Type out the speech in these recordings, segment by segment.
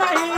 नहीं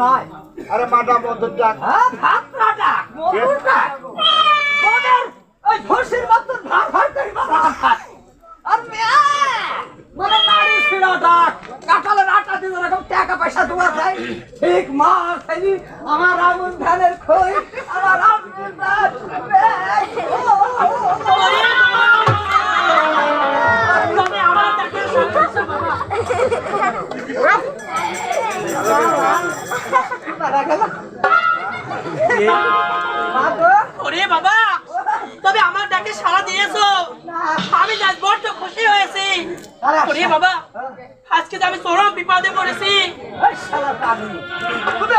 নাই আরে মাটা মধুর ডাক। হ্যাঁ ভাতরা ডাক মধুর ডাক। তোদের ওই ঘষির মতন ভার ভার করে বাবা আর মেয়ে মানে নারী ছিড়া ডাক কাকালের আটা দিন এরকম টাকা পয়সা দেওয়া যায় ঠিক মা আমার আগুন ধানের খই আমার আগুন ধান ওরে বাবা, তবে আমার ডাকে সারা দিয়েছ। আমি বড্ড খুশি হয়েছি। ওরে বাবা, আজকে তো আমি চরম বিপদে পড়েছি। তুমি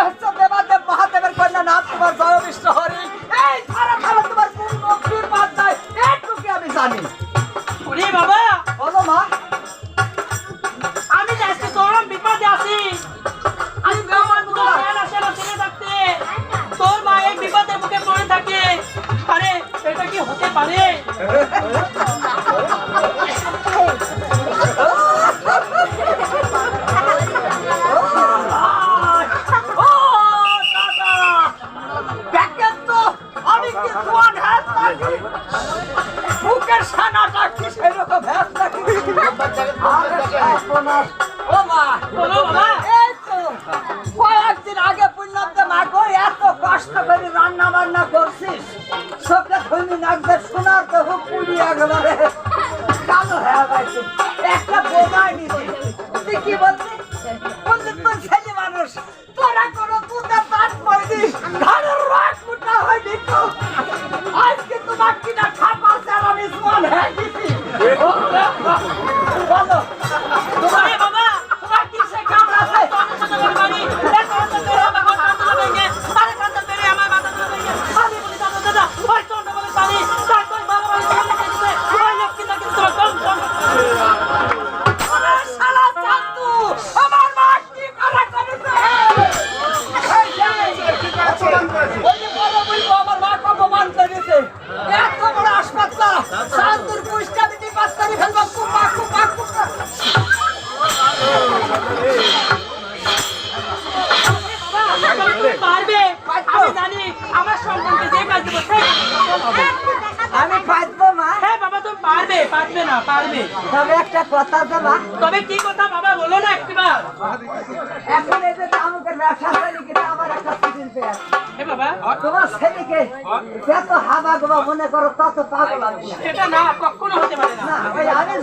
মহাদেবের কন্যা না তোমার জয় বিষ্ণ হরি পারবে আমি জানি দেবো মা। হ্যাঁ বাবা তুমি পারবে পারবে না পারবে তবে একটা কথা তো মা তবে কি কথা বাবা বলো না একবার এখন এই যে আমাকে ব্যবসা করে কিন্তু আমার একটা সিটিং পেয়ার মনে করো তত না। আমি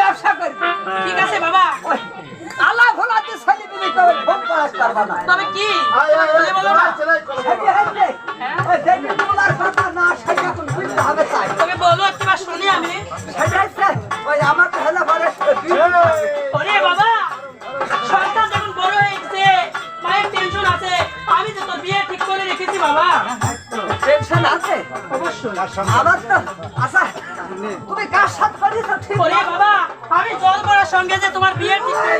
ব্যবসা করবি ঠিক আছে বাবা? আলা ভোলাতে ছেলে তুমি তবে ভোগ পাস করবা না। তবে কি? তুমি বলো না। তুমি বলো হ্যাঁ, হ্যাঁ। বড় হয়েছে মায়ের টেনশন আছে। আমি তো তোর ঠিক করে রেখেছি বাবা। টেনশন আছে। অবশ্যই। আমার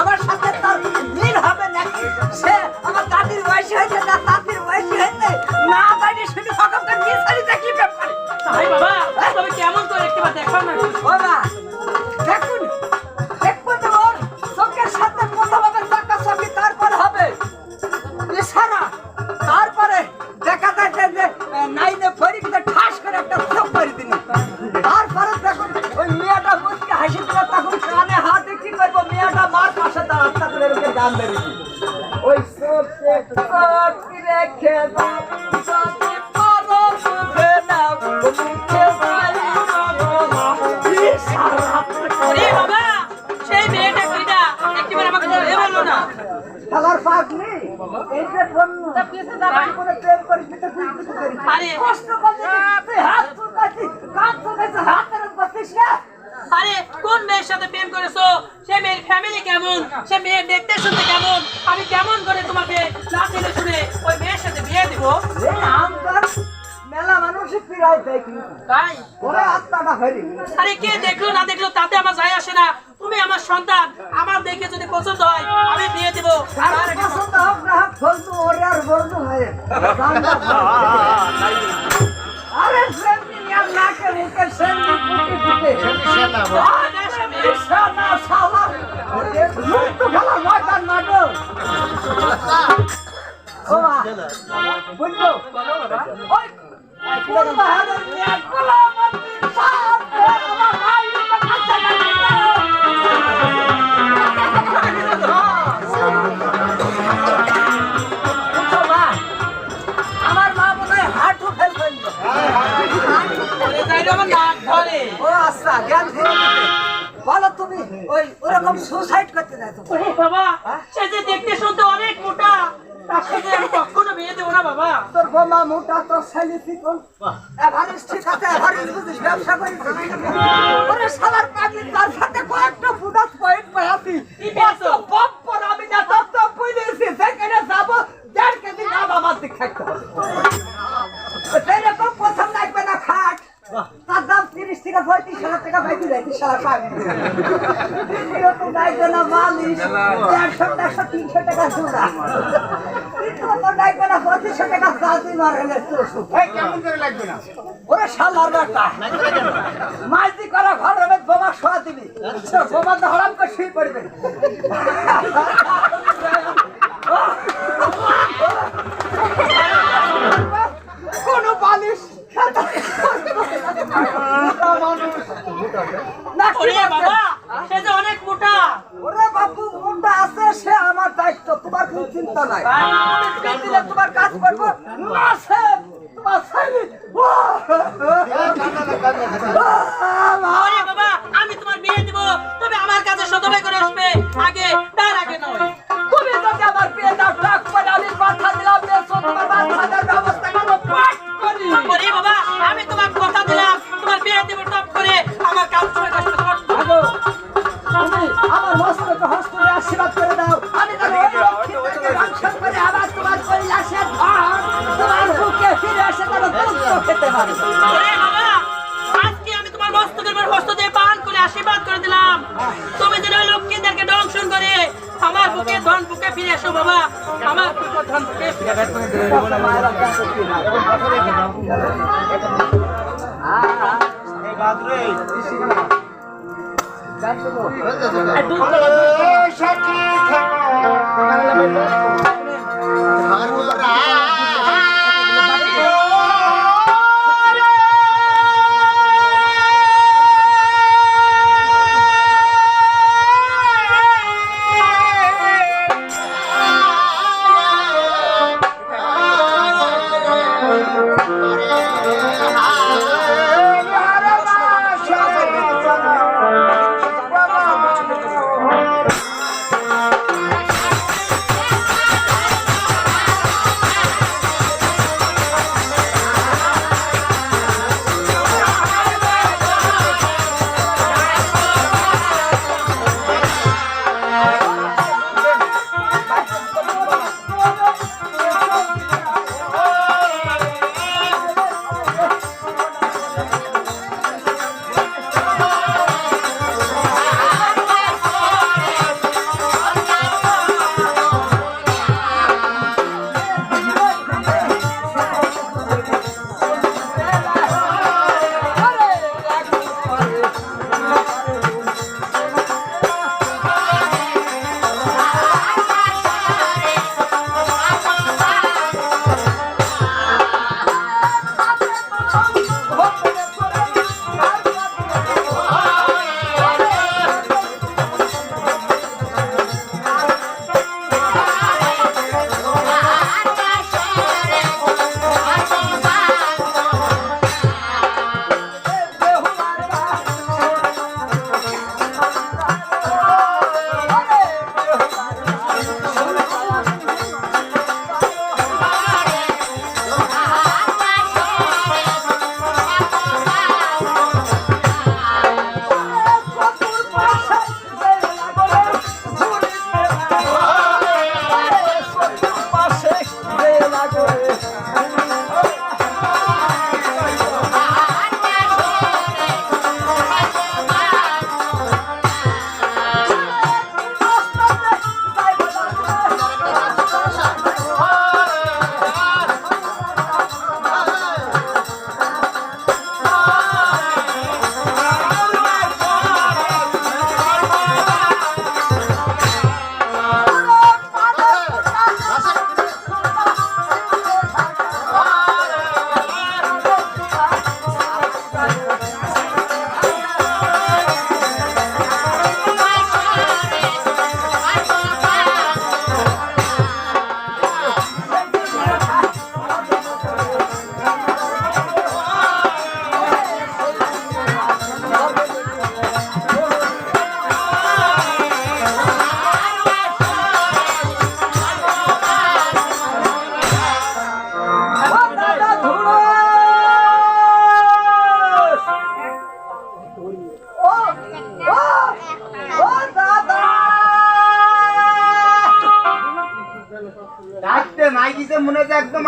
আমার যে কোন করে প্রেম করিস এটা তুই কিছু করিস আরে। কষ্ট করতে তুই হাত চুলকাচ্ছিস কান চুলকাচ্ছিস হাত তেরম করছিস না? আরে কোন মেয়ের সাথে প্রেম করেছ? সে মেয়ের ফ্যামিলি কেমন? সে মেয়ে দেখতে শুনতে কেমন? আমি কেমন করে তোমাকে না জেনে শুনে ওই মেয়ের সাথে বিয়ে দিব? রে আমকার মেলা মানুষই ফিরাই দেয় তাই? ওরে আত্মাটা হরি আরে কে দেখল না দেখল তাতে আমার যায় আসে না। তুমি আমার সন্তান আমার দেখে যদি পছন্দ হয় আমি বিয়ে দিব। কার পছন্দ হোক না হোক ফলতু ওরে আর বলতু হয়ে। আরে সেমনি আর নাকে মুখে সেমনি ফুটে ফুটে শালার পাগলি তার সাথে কয়েকটা বুনাস পয়েন্ট পাইছি কি পেয়েছ? পপ্পর আমি না তোর তো বুঝেছি সেখানে যাব দেড় কেজি ডাব আমার দিক খাইতে হবে। সেরকম প্রথম লাগবে না খাট। তার দাম তিরিশ থেকে পঁয়ত্রিশ হাজার টাকা বাইতে যাইতে সারা পাগলি। এরকম লাগবে না মালিশ দেড়শো দেড়শো তিনশো টাকা জোড়া কিন্তু তো লাগবে দিবি হরাম করে শুয়ে পড়বে কোনো বালিশ। না কি ওরে বলছেন? বাবা সে যে অনেক মোটা। ওরে বাপু মুন্ডা আছে সে আমার দায়িত্ব। তোমার কোনো চিন্তা নাই। তোমার কাজ করব। না সে তোমার বাবা আসবে। আগে তার আগে নয়। তুমি যদি আমার বিয়ে দাও টাক করে আমি মাথা দিলাম বেশ তোমার মাথা ব্যবস্থা করব পাট করি। ওরে বাবা আমি তোমার কথা দিলাম তোমার বিয়ে দিব টপ করে। আমার কাজ করে আমার মস্তকে হস্ত আশীর্বাদ করে দাও। আমি করে আবার তোমার কৈলাসের ধন তোমার বুকে ফিরে এসে যেন দুধ খেতে পারি। আমার বুকে ফিরে এসো বাবা। আমার বুকে ধন বুকে ফিরে এসো। Thank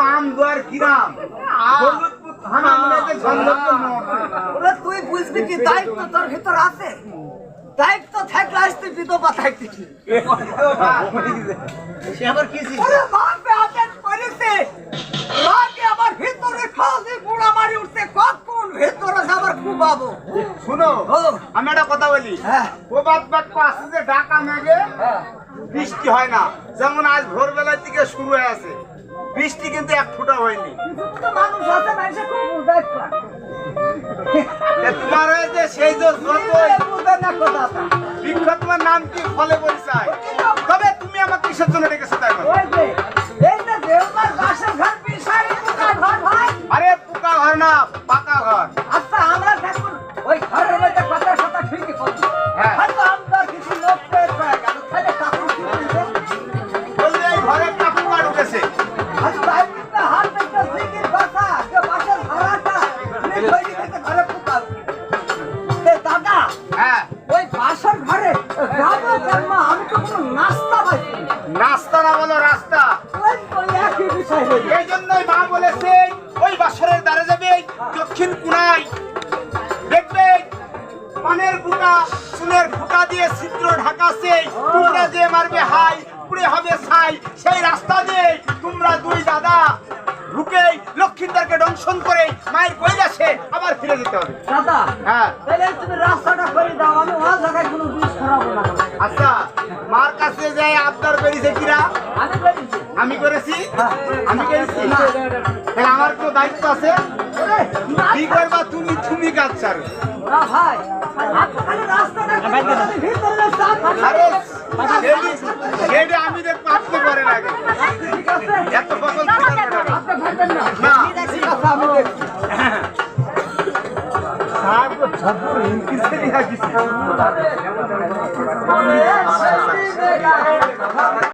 আম দুয়ার কিরাম তুই বুঝবি কি দায়িত্ব তোর ভিতর আছে? দায়িত্ব থাকলে আসতে বিধবা থাকতে সে আবার কি ওরে বাপে আদেশ আমার ভিতরে গুড়া মারি উঠছে কখন ভিতরে আবার কুবাবো শুনো আমি একটা কথা বলি। হ্যাঁ। বাক্য আছে যে ঢাকা মেঘে বৃষ্টি হয় না। যেমন আজ ভোরবেলার থেকে শুরু হয়ে আছে। বৃষ্টি কিন্তু এক ফুটা হয়নি। তোমার হয়েছে সেই বিখ্যাত তোমার নাম কি? ফলে পরিচয়। তবে তুমি আমার কিসের জন্য ডেকেছো তাই তোমরা দুই দাদা। ঢুকে লক্ষ্মীদারকে দংশন করে মায়ের কৈলাসে আবার ফিরে যেতে হবে। দাদা হ্যাঁ। তাহলে তুমি রাস্তাটা করে দাও আমি ওই জায়গায় কোনো জিনিস খারাপ না। আচ্ছা মার কাছে যাই আপনার বেরিয়েছে কিরা? আমি করেছি। আমি করেছি? হ্যাঁ। তাহলে আমার তো দায়িত্ব আছে? কি করবা তুমি তুমি কাজ ছাড়ো আমি দেখ পারতে পারে না। এত করবে না?